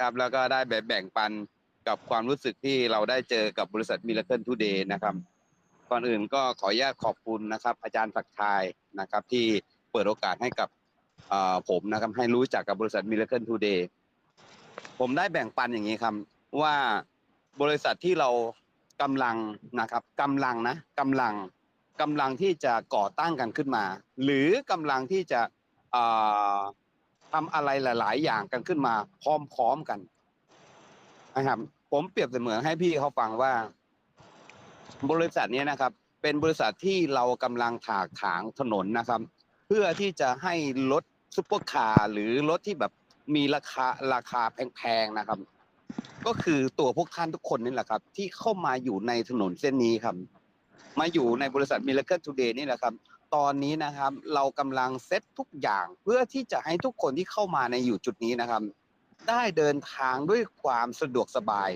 ครับ แล้วก็ได้แบบแบ่งปันกับความรู้สึกที่เราได้เจอกับบริษัทมิ Miracle Today นะครับ ก่อนอื่นก็ขออนุญาตขอบคุณนะครับ อาจารย์ศักดิ์ชายนะครับ ที่เปิดโอกาสให้กับผมนะครับ ให้รู้จักกับบริษัทมิ Miracle Today ผมได้แบ่งปันอย่างนี้ครับ ว่าบริษัทที่เรากำลังนะครับกำลังนะกำลังกำลังที่จะก่อตั้งกันขึ้นมา หรือกำลังที่จะ ทำอะไรหลาย ๆ อย่างกันขึ้นมาพร้อมๆกันนะครับ ผมเปรียบเสมือนให้พี่เขาฟังว่า บริษัทนี้นะครับ เป็นบริษัทที่เรากำลังถากถางถนนนะครับ เพื่อที่จะให้รถซุปเปอร์คาร์หรือรถที่แบบมีราคาราคาแพงๆนะครับ ก็คือตัวพวกท่านทุกคนนี่แหละครับ ที่เข้ามาอยู่ในถนนเส้นนี้ครับ มาอยู่ในบริษัท Miracle Today นี่แหละครับ ตอนนี้นะครับเรากำลังเซตทุกอย่างเพื่อที่จะให้ทุกคนที่เข้ามาในอยู่จุดนี้นะครับ ได้เดินทางด้วยความสะดวกสบาย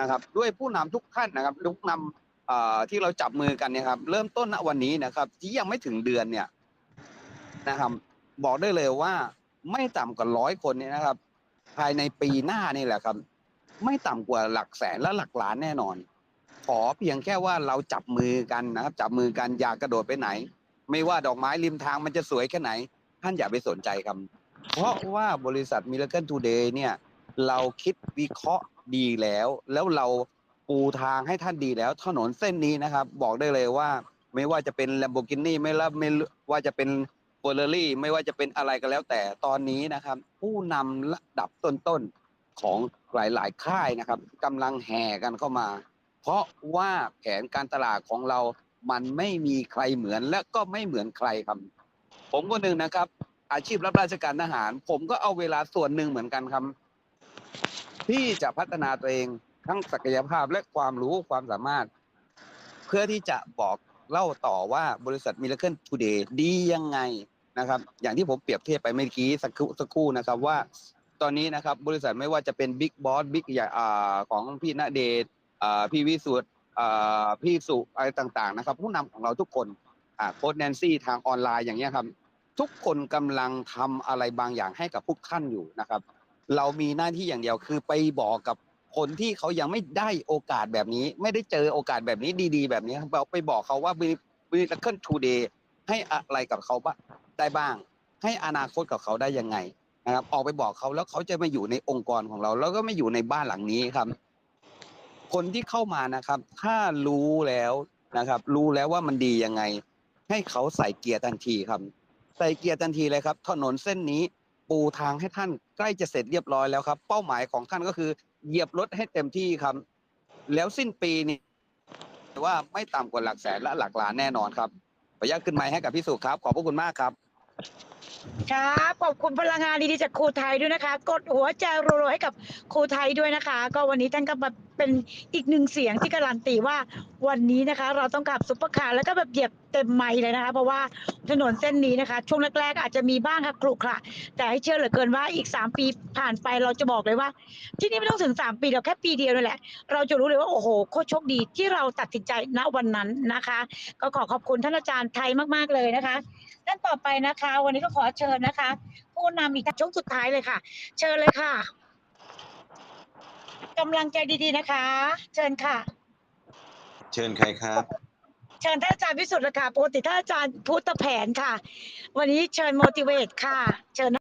นะครับ ด้วยผู้นำทุกท่านนะครับทุกนำที่เราจับมือกันเนี่ยครับ เริ่มต้นณวันนี้นะครับที่ยังไม่ถึงเดือนเนี่ยนะครับ บอกได้เลยว่าไม่ต่ำกว่าร้อยคนเนี่ยนะครับ ภายในปีหน้านี่แหละครับ ไม่ต่ำกว่าหลักแสนและหลักล้านแน่นอน ขอเพียงแค่ว่าเราจับมือกันนะครับ จับมือกันอย่ากระโดดไปไหน ไม่ว่าดอกไม้ริมทางมันจะสวยแค่ไหน ท่านอย่าไปสนใจครับ เพราะว่าบริษัท Miracle Today เนี่ย เราคิดวิเคราะห์ดีแล้ว แล้วเราปูทางให้ท่านดีแล้ว ถนนเส้นนี้นะครับ บอกได้เลยว่า ไม่ว่าจะเป็น Lamborghini ไม่ละไม่ว่าจะเป็น f e r r a r i ไม่ว่าจะเป็นอะไรก็แล้วแต่ตอนนี้นะครับ ผู้นำระดับต้นๆของหลายๆค่ายนะครับกำลังแห่กันเข้ามา เพราะว่าแผนการตลาดของเรามันไม่มีใครเหมือนและก็ไม่เหมือนใครครับ ผมคนหนึ่งนะครับ อาชีพรับราชการทหาร ผมก็เอาเวลาส่วนหนึ่งเหมือนกันครับ ที่จะพัฒนาตัวเองทั้งศักยภาพและความรู้ความสามารถ เพื่อที่จะบอกเล่าต่อว่าบริษัท Miracle Today ดียังไงนะครับ อย่างที่ผมเปรียบเทียบไปเมื่อกี้สักครู่สักครู่นะครับว่าตอนนี้นะครับบริษัทไม่ว่าจะเป็นบิ๊กบอสบิ๊กใหญ่ของพี่ณเดช พี่วิสุทธ์พี่สุอะไรต่างๆนะครับ ผู้นำของเราทุกคนโค้ดแนนซี่ทางออนไลน์อย่างเงี้ยครับทุกคนกำลังทำอะไรบางอย่างให้กับพวกท่านอยู่นะครับ เรามีหน้าที่อย่างเดียวคือไปบอกกับคนที่เขายังไม่ได้โอกาสแบบนี้ ไม่ได้เจอโอกาสแบบนี้ดี ๆ แบบนี้เราไปบอกเขาว่าบิลิเคิลทูเดย์ให้อะไรกับเขาบ้างได้บ้าง ให้อนาคตกับเขาได้ยังไงนะครับออกไปบอกเขาแล้วเขาจะมาอยู่ในองค์กรของเรา แล้วก็ไม่อยู่ในบ้านหลังนี้ครับ คนที่เข้ามานะครับ ถ้ารู้แล้วนะครับ รู้แล้วว่ามันดียังไง ให้เขาใส่เกียร์ทันทีครับ ใส่เกียร์ทันทีเลยครับ ถนนเส้นนี้ปูทางให้ท่านใกล้จะเสร็จเรียบร้อยแล้วครับ เป้าหมายของท่านก็คือ เหยียบรถให้เต็มที่ครับ แล้วสิ้นปีนี้ว่าไม่ต่ำกว่าหลักแสนและหลักล้านแน่นอนครับขออนุญาตขึ้นไมค์ให้กับพี่สุครับ ขอบพระคุณมากครับ ครับขอบคุณพลังงานดีๆจากครูไทยด้วยนะคะ กดหัวใจรัวๆให้กับครูไทยด้วยนะคะ ก็วันนี้ท่านก็มาเป็นอีกหนึ่งเสียงที่การันตีว่าวันนี้นะคะ เราต้องขับซุปเปอร์คาร์แล้วก็แบบเหยียบเต็มไมล์เลยนะคะ เพราะว่าถนนเส้นนี้นะคะ ช่วงแรกๆอาจจะมีบ้างค่ะครุขระแต่ให้เชื่อเหลือเกินว่าอีก 3 ปีผ่านไปเราจะบอกเลยว่า ที่นี่ไม่ต้องถึง 3 ปีเราแค่ปีเดียวนั่นแหละ เราจะรู้เลยว่าโอ้โหโคตรโชคดีที่เราตัดสินใจณวันนั้นนะคะ ก็ขอขอบคุณท่านอาจารย์ไทยมากๆเลยนะคะท่านต่อไปนะคะ วันนี้ก็ขอเชิญนะคะ ผู้นำอีกช่วงสุดท้ายเลยค่ะ เชิญเลยค่ะ กำลังใจดีๆนะคะ เชิญค่ะ เชิญใครครับ เชิญท่านอาจารย์วิสุทธิ์เลยค่ะปกติท่านอาจารย์พุทธแผนค่ะ วันนี้เชิญ motivate ค่ะ เชิญ